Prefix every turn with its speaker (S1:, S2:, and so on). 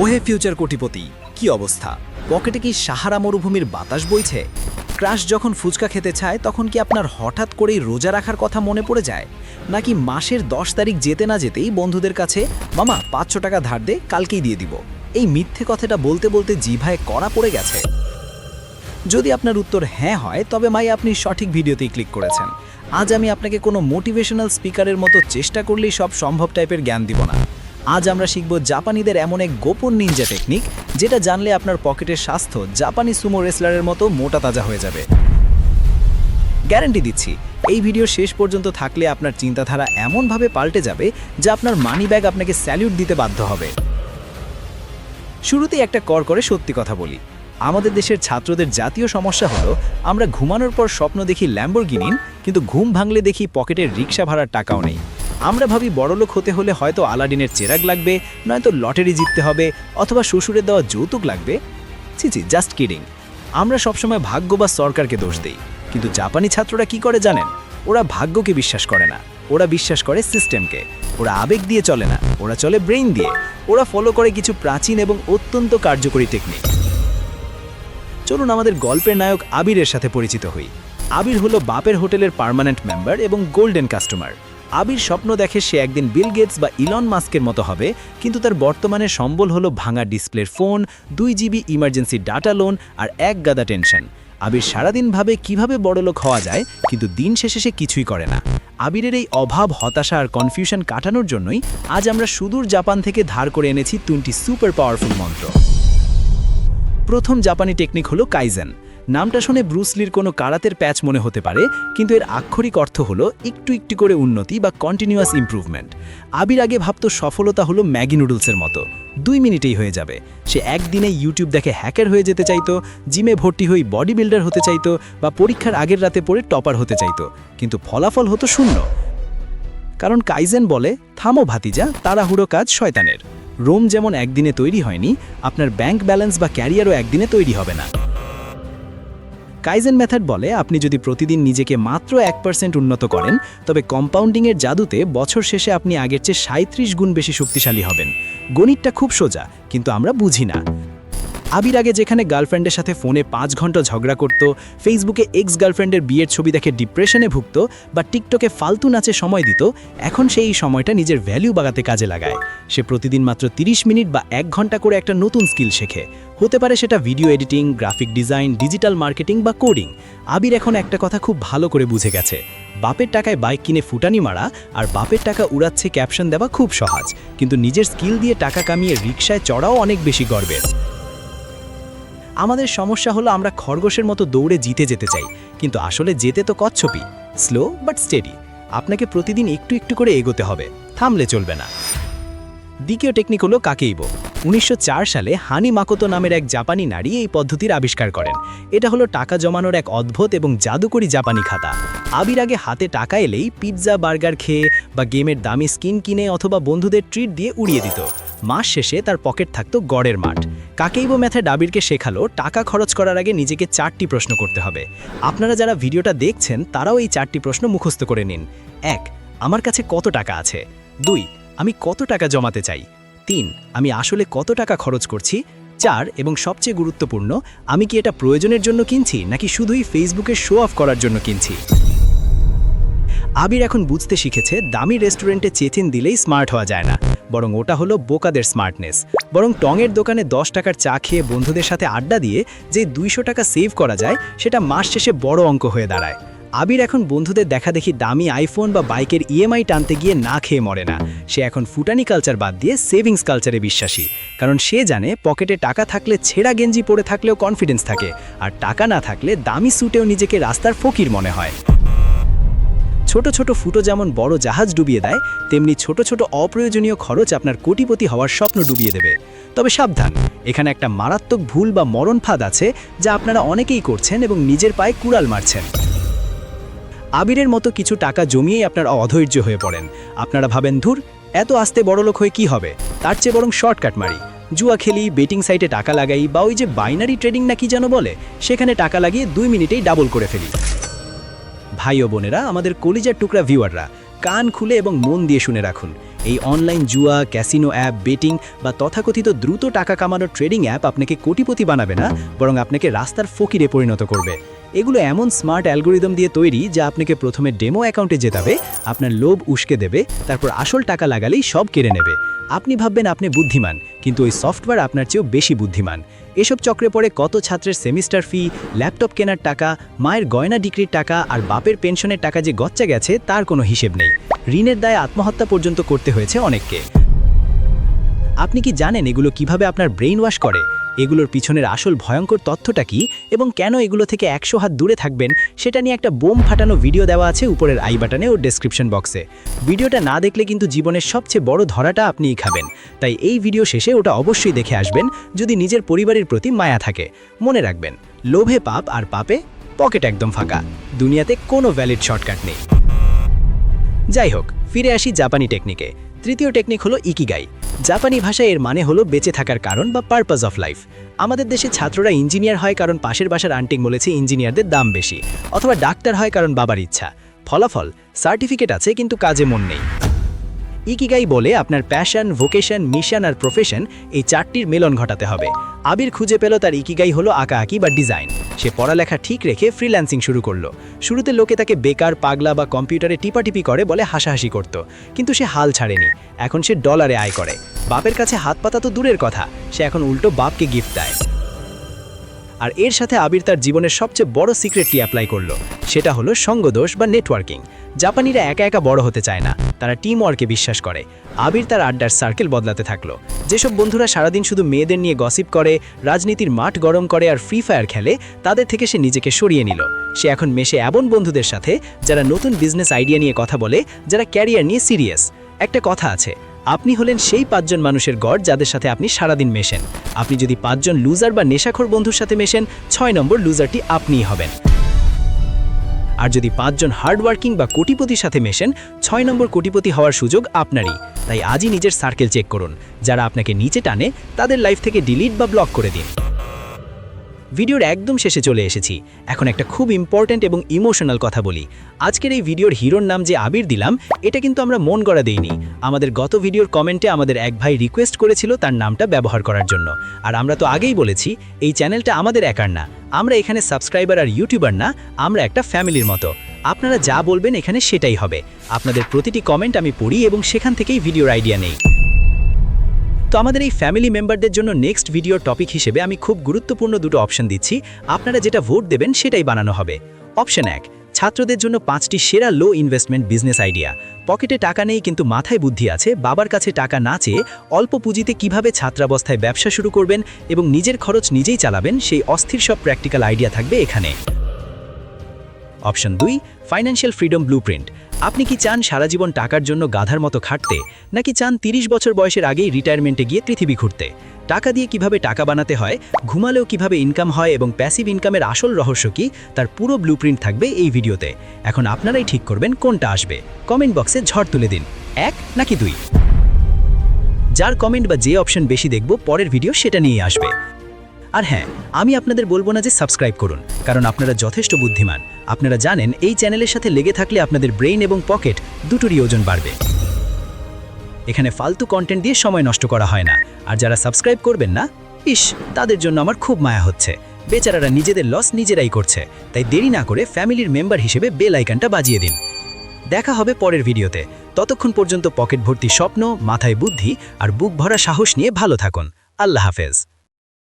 S1: ওহে ফিউচার কোটিপতি, কি অবস্থা? পকেটে কি সাহারা মরুভূমির বাতাস বইছে? ক্রাশ যখন ফুচকা খেতে চায়, তখন কি আপনার হঠাৎ করেই রোজা রাখার কথা মনে পড়ে যায়? নাকি মাসের দশ তারিখ যেতে না যেতেই বন্ধুদের কাছে, মামা, পাঁচশো টাকা ধার দে, কালকেই দিয়ে দিব এই মিথ্যে কথাটা বলতে বলতে জিভায় কড়া পড়ে গেছে। যদি আপনার উত্তর হ্যাঁ হয়, তবে মাই আপনি সঠিক ভিডিওতেই ক্লিক করেছেন। আজ আমি আপনাকে কোনো মোটিভেশনাল স্পিকারের মতো চেষ্টা করলেই সব সম্ভব টাইপের জ্ঞান দিব না। আজ আমরা শিখব জাপানিদের এমন এক গোপন নিনজা টেকনিক যেটা জানলে আপনার পকেটের স্বাস্থ্য জাপানি সুমো রেসলারের মতো মোটা তাজা হয়ে যাবে। গ্যারান্টি দিচ্ছি, এই ভিডিও শেষ পর্যন্ত থাকলে আপনার চিন্তাধারা এমনভাবে পাল্টে যাবে যে আপনার মানি ব্যাগ আপনাকে স্যালিউট দিতে বাধ্য হবে। শুরুতেই একটা কর করে সত্যি কথা বলি। আমাদের দেশের ছাত্রদের জাতীয় সমস্যা হলো, আমরা ঘুমানোর পর স্বপ্ন দেখি ল্যাম্বরগিনিন কিন্তু ঘুম ভাঙলে দেখি পকেটের রিক্সা ভাড়ার টাকাও নেই। আমরা ভাবি বড়লোক হতে হলে হয়তো আলাডিনের চেরাগ লাগবে, নয়তো লটারি জিততে হবে, অথবা শ্বশুরের দেওয়া যৌতুক লাগবে। ছি ছি জাস্ট কিডিং আমরা সবসময় ভাগ্য বা সরকারকে দোষ দেই। কিন্তু জাপানি ছাত্ররা কি করে জানেন? ওরা ভাগ্যকে বিশ্বাস করে না। ওরা বিশ্বাস করে সিস্টেমকে ওরা আবেগ দিয়ে চলে না। ওরা চলে ব্রেইন দিয়ে। ওরা ফলো করে কিছু প্রাচীন এবং অত্যন্ত কার্যকরী টেকনিক চলুন আমাদের গল্পের নায়ক আবিরের সাথে পরিচিত হই। আবির হলো বাপের হোটেলের পার্মানেন্ট মেম্বার এবং গোল্ডেন কাস্টমার আবির স্বপ্ন দেখে সে একদিন বিল গেটস বা ইলন মাস্কের মতো হবে, কিন্তু তার বর্তমানে সম্বল হলো ভাঙা ডিসপ্লের ফোন, দুই জিবি ইমার্জেন্সি ডাটা লোন আর এক গাদা টেনশন। আবির সারাদিন ভাবে কীভাবে বড়লোক হওয়া যায়, কিন্তু দিন শেষে সে কিছুই করে না। আবিরের এই অভাব, হতাশা আর কনফিউশন কাটানোর জন্যই আজ আমরা সুদূর জাপান থেকে ধার করে এনেছি তিনটি সুপার পাওয়ারফুল মন্ত্র। প্রথম জাপানি টেকনিক হলো কাইজেন নামটা শুনে ব্রুসলির কোনো কারাতের প্যাচ মনে হতে পারে, কিন্তু এর আক্ষরিক অর্থ হলো একটু একটু করে উন্নতি বা কন্টিনিউয়াস ইমপ্রুভমেন্ট আবির আগে ভাবত সফলতা হলো ম্যাগি নুডলসের মতো। দুই মিনিটেই হয়ে যাবে। সে একদিনে ইউটিউব দেখে হ্যাকার হয়ে যেতে চাইতো, জিমে ভর্তি হয়ে বডি বিল্ডার হতে চাইতো বা পরীক্ষার আগের রাতে পড়ে টপার হতে চাইতো, কিন্তু ফলাফল হতো শূন্য। কারণ কাইজেন বলে, থামো ভাতিজা, তাড়াহুড়ো কাজ শয়তানের। রোম যেমন একদিনে তৈরি হয়নি, আপনার ব্যাংক ব্যালেন্স বা ক্যারিয়ারও একদিনে তৈরি হবে না। কাইজেন মেথড বলে আপনি যদি প্রতিদিন নিজেকে মাত্র এক পার্সেন্ট উন্নত করেন, তবে কম্পাউন্ডিংয়ের জাদুতে বছর শেষে আপনি আগের চেয়ে সাঁত্রিশ গুণ বেশি শক্তিশালী হবেন। গণিতটা খুব সোজা, কিন্তু আমরা বুঝি না। আবির আগে যেখানে গার্লফ্রেন্ডের সাথে ফোনে পাঁচ ঘণ্টা ঝগড়া করত, ফেসবুকে এক্স গার্লফ্রেন্ডের বিয়ের ছবি দেখে ডিপ্রেশনে ভুগত, বা টিকটকে ফালতু নাচে সময় দিত, এখন সে এই সময়টা নিজের ভ্যালু বাগাতে কাজে লাগায়। সে প্রতিদিন মাত্র 30 মিনিট বা এক ঘণ্টা করে একটা নতুন স্কিল শেখে। হতে পারে সেটা video editing graphic design digital marketing বা কোডিং আবির এখন একটা কথা খুব ভালো করে বুঝে গেছে। বাপের টাকায় বাইক কিনে ফুটানি মারা আর বাপের টাকা উড়াচ্ছে ক্যাপশন দেওয়া খুব সহজ। কিন্তু নিজের স্কিল দিয়ে টাকা কামিয়ে রিক্সায় চড়াও অনেক বেশি গর্বের। আমাদের সমস্যা হলো আমরা খরগোশের মতো দৌড়ে জিতে যেতে চাই। কিন্তু আসলে যেতে তো কচ্ছপি স্লো বাট স্টেডি আপনাকে প্রতিদিন একটু একটু করে এগোতে হবে। থামলে চলবে না। দ্বিতীয় টেকনিক হলো কাকেইবো। উনিশশো চার সালে হানি মাকোতো নামের এক জাপানি নারী এই পদ্ধতির আবিষ্কার করেন। এটা হলো টাকা জমানোর এক অদ্ভুত এবং জাদুকরি জাপানি খাতা। আবির আগে হাতে টাকা এলেই পিৎজা, বার্গার খেয়ে বা গেমের দামি স্কিন কিনে অথবা বন্ধুদের ট্রিট দিয়ে উড়িয়ে দিত। মাস শেষে তার পকেট থাকতো গড়ের মাঠ। কাকেইবো ম্যাথড ডাবিরকে শেখালো, টাকা খরচ করার আগে নিজেকে চারটি প্রশ্ন করতে হবে। আপনারা যারা ভিডিওটা দেখছেন, তারাও এই চারটি প্রশ্ন মুখস্থ করে নিন। এক, আমার কাছে কত টাকা আছে? দুই, আমি কত টাকা জমাতে চাই? তিন, আমি আসলে কত টাকা খরচ করছি? চার, এবং সবচেয়ে গুরুত্বপূর্ণ, আমি কি এটা প্রয়োজনের জন্য কিনছি, নাকি শুধুই ফেসবুকে শো অফ করার জন্য কিনছি? আবির এখন বুঝতে শিখেছে দামি রেস্টুরেন্টে চেচিন দিলেই স্মার্ট হওয়া যায় না, বরং ওটা হলো বোকাদের স্মার্টনেস। বরং টঙের দোকানে দশ টাকার চা খেয়ে বন্ধুদের সাথে আড্ডা দিয়ে যে দুইশো টাকা সেভ করা যায়, সেটা মাস শেষে বড় অঙ্ক হয়ে দাঁড়ায়। আবির এখন বন্ধুদের দেখা দেখি দামি আইফোন বা বাইকের ইএমআই টানতে গিয়ে না খেয়ে মরে না। সে এখন ফুটানি কালচার বাদ দিয়ে সেভিংস কালচারে বিশ্বাসী। কারণ সে জানে পকেটে টাকা থাকলে ছেঁড়া গেঞ্জি পরে থাকলেও কনফিডেন্স থাকে, আর টাকা না থাকলে দামি স্যুটেও নিজেকে রাস্তার ফকির মনে হয়। ছোট ছোট ফুটো যেমন বড় জাহাজ ডুবিয়ে দেয়, তেমনি ছোট ছোট অপ্রয়োজনীয় খরচ আপনার কোটিপতি হওয়ার স্বপ্ন ডুবিয়ে দেবে। তবে সাবধান, এখানে একটা মারাত্মক ভুল বা মরণ ফাঁদ আছে, যা আপনারা অনেকেই করছেন এবং নিজের পায়ে কুড়াল মারছেন। আবিরের মতো কিছু টাকা জমিয়েই আপনারা অধৈর্য হয়ে পড়েন। আপনারা ভাবেন, ধুর, এত আস্তে বড়লোক হয়ে কি হবে? তার চেয়ে বরং শর্টকাট মারি। জুয়া খেলি, বেটিং সাইটে টাকা লাগাই বা ওই যে বাইনারি ট্রেডিং না কি যেন বলে, সেখানে টাকা লাগিয়ে দুই মিনিটেই ডাবল করে ফেলি। ভাই ও বোনেরা, আমাদের কলিজার টুকরা ভিউয়াররা কান খুলে এবং মন দিয়ে শুনে রাখুন। এই অনলাইন জুয়া ক্যাসিনো অ্যাপ বেটিং বা তথাকথিত দ্রুত টাকা কামানোর ট্রেডিং অ্যাপ আপনাকে কোটিপতি বানাবে না, বরং আপনাকে রাস্তার ফকিরে পরিণত করবে। এগুলো এমন স্মার্ট অ্যালগোরিদম দিয়ে তৈরি যা আপনাকে প্রথমে ডেমো অ্যাকাউন্টে জেতাবে, আপনার লোভ উস্কে দেবে, তারপর আসল টাকা লাগালেই সব কেড়ে নেবে। আপনি ভাববেন আপনি বুদ্ধিমান, কিন্তু ওই সফটওয়্যার আপনার চেয়েও বেশি বুদ্ধিমান। এসব চক্রে পড়ে কত ছাত্রের সেমিস্টার ফি, ল্যাপটপ কেনার টাকা, মায়ের গয়না ডিগ্রির টাকা আর বাপের পেনশনের টাকা যে গচ্চা গেছে তার কোনো হিসেব নেই। ঋণের দায়ে আত্মহত্যা পর্যন্ত করতে হয়েছে অনেককে। আপনি কি জানেন এগুলো কীভাবে আপনার ব্রেইন ওয়াশ করে? এগুলোর পিছনের আসল ভয়ঙ্কর তথ্যটা কি এবং কেন এগুলো থেকে একশো হাত দূরে থাকবেন সেটা নিয়ে একটা বোম ফাটানো ভিডিও দেওয়া আছে উপরের আই বাটনে ও ডেসক্রিপশন বক্সে। ভিডিওটা না দেখলে কিন্তু জীবনের সবচেয়ে বড় ধরাটা আপনিই খাবেন। তাই এই ভিডিও শেষে ওটা অবশ্যই দেখে আসবেন যদি নিজের পরিবারের প্রতি মায়া থাকে। মনে রাখবেন, লোভে পাপ আর পাপে পকেট একদম ফাঁকা। দুনিয়াতে কোনো ভ্যালিড শর্টকাট নেই। যাই হোক, ফিরে আসি জাপানি টেকনিকে তৃতীয় টেকনিক হলো ইকিগাই। জাপানি ভাষায় এর মানে হলো বেঁচে থাকার কারণ বা পারপাস অফ লাইফ আমাদের দেশে ছাত্ররা ইঞ্জিনিয়ার হয় কারণ পাশের বাসার আন্টিং বলেছে ইঞ্জিনিয়ারদের দাম বেশি, অথবা ডাক্তার হয় কারণ বাবার ইচ্ছা। ফলাফল সার্টিফিকেট আছে, কিন্তু কাজে মন নেই। ইকিগাই বলে আপনার প্যাশন ভোকেশন মিশন আর প্রফেশন এই চারটির মেলন ঘটাতে হবে। আবির খুঁজে পেল তার ইকিগাই হলো আঁকাআঁকি বা ডিজাইন। সে পড়ালেখা ঠিক রেখে ফ্রিল্যান্সিং শুরু করল। শুরুতে লোকে তাকে বেকার, পাগলা বা কম্পিউটারে টিপাটিপি করে বলে হাসাহাসি করত। কিন্তু সে হাল ছাড়েনি। এখন সে ডলারে আয় করে। বাপের কাছে হাত পাতা তো দূরের কথা। সে এখন উল্টো বাপকে গিফট দেয়। আর এর সাথে আবির তার জীবনের সবচেয়ে বড় সিক্রেটটি অ্যাপ্লাই করল। সেটা হলো সঙ্গদোষ বা নেটওয়ার্কিং জাপানিরা একা একা বড় হতে চায় না। তারা টিম ওয়ার্কে বিশ্বাস করে। আবির তার আড্ডার সার্কেল বদলাতে থাকল। যেসব বন্ধুরা সারাদিন শুধু মেয়েদের নিয়ে গসিপ করে, রাজনীতির মাঠ গরম করে আর ফ্রি ফায়ার খেলে, তাদের থেকে সে নিজেকে সরিয়ে নিল। সে এখন মেশে এমন বন্ধুদের সাথে যারা নতুন বিজনেস আইডিয়া নিয়ে কথা বলে, যারা ক্যারিয়ার নিয়ে সিরিয়াস একটা কথা আছে, আপনি হলেন সেই পাঁচজন মানুষের গড় যাদের সাথে আপনি সারাদিন মেশেন। আপনি যদি পাঁচজন লুজার বা নেশাখোর বন্ধুর সাথে মেশেন, ছয় নম্বর লুজারটি আপনিই হবেন। আর যদি পাঁচজন হার্ডওয়ার্কিং বা কোটিপতির সাথে মেশেন, ছয় নম্বর কোটিপতি হওয়ার সুযোগ আপনারই। তাই আজই নিজের সার্কেল চেক করুন। যারা আপনাকে নিচে টানে, তাদের লাইফ থেকে ডিলিট বা ব্লক করে দিন। ভিডিওর একদম শেষে চলে এসেছি। এখন একটা খুব ইম্পর্ট্যান্ট এবং ইমোশনাল কথা বলি। আজকের এই ভিডিওর হিরোর নাম যে আবির দিলাম, এটা কিন্তু আমরা মন গড়া দেইনি। আমাদের গত ভিডিওর কমেন্টে আমাদের এক ভাই রিকোয়েস্ট করেছিল তার নামটা ব্যবহার করার জন্য। আর আমরা তো আগেই বলেছি, এই চ্যানেলটা আমাদের একার না। আমরা এখানে সাবস্ক্রাইবার আর ইউটিউবার না, আমরা একটা ফ্যামিলির মতো। আপনারা যা বলবেন এখানে সেটাই হবে। আপনাদের প্রতিটি কমেন্ট আমি পড়ি এবং সেখান থেকেই ভিডিওর আইডিয়া নেই। তো আমাদের এই ফ্যামিলি মেম্বারদের জন্য নেক্সট ভিডিওর টপিক হিসেবে আমি খুব গুরুত্বপূর্ণ দুটো অপশন দিচ্ছি। আপনারা যেটা ভোট দেবেন সেটাই বানানো হবে। অপশন এক, ছাত্রদের জন্য পাঁচটি সেরা লো ইনভেস্টমেন্ট বিজনেস আইডিয়া পকেটে টাকা নেই কিন্তু মাথায় বুদ্ধি আছে, বাবার কাছে টাকা না চেয়ে অল্প পুঁজিতে কীভাবে ছাত্রাবস্থায় ব্যবসা শুরু করবেন এবং নিজের খরচ নিজেই চালাবেন, সেই অস্থির সব প্র্যাকটিক্যাল আইডিয়া থাকবে এখানে। অপশন দুই ফাইন্যান্সিয়াল ফ্রিডম ব্লুপ্রিন্ট আপনি কি চান সারা জীবন টাকার জন্য গাধার মতো খাটতে, নাকি চান ৩০ বছর বয়সের আগেই রিটায়ারমেন্টে গিয়ে পৃথিবী ঘুরতে? টাকা দিয়ে কীভাবে টাকা বানাতে হয়, ঘুমালেও কীভাবে ইনকাম হয় এবং প্যাসিভ ইনকামের আসল রহস্য কি, তার পুরো ব্লুপ্রিন্ট থাকবে এই ভিডিওতে। এখন আপনারাই ঠিক করবেন কোনটা আসবে। কমেন্ট বক্সে ঝড় তুলে দিন। এক নাকি দুই? যার কমেন্ট বা যে অপশন বেশি দেখব, পরের ভিডিও সেটা নিয়ে আসবে। আর হ্যাঁ আমি আপনাদের বলব না যে সাবস্ক্রাইব করুন, কারণ আপনারা যথেষ্ট বুদ্ধিমান। আপনারা জানেন, এই চ্যানেলের সাথে লেগে থাকলে আপনাদের ব্রেইন এবং পকেট দুটোরই ওজন বাড়বে। এখানে ফালতু কন্টেন্ট দিয়ে সময় নষ্ট করা হয় না, আর যারা সাবস্ক্রাইব করবেন না, ইস, তাদের জন্য আমার খুব মায়া হচ্ছে। বেচারারা নিজেদের লস নিজেরাই করছে, তাই দেরি না করে ফ্যামিলির মেম্বার হিসেবে বেল আইকনটা বাজিয়ে দিন। দেখা হবে পরের ভিডিওতে। ততক্ষণ পর্যন্ত পকেট ভর্তি স্বপ্ন, মাথায় বুদ্ধি আর বুক ভরা সাহস নিয়ে ভালো থাকুন। আল্লাহ হাফেজ।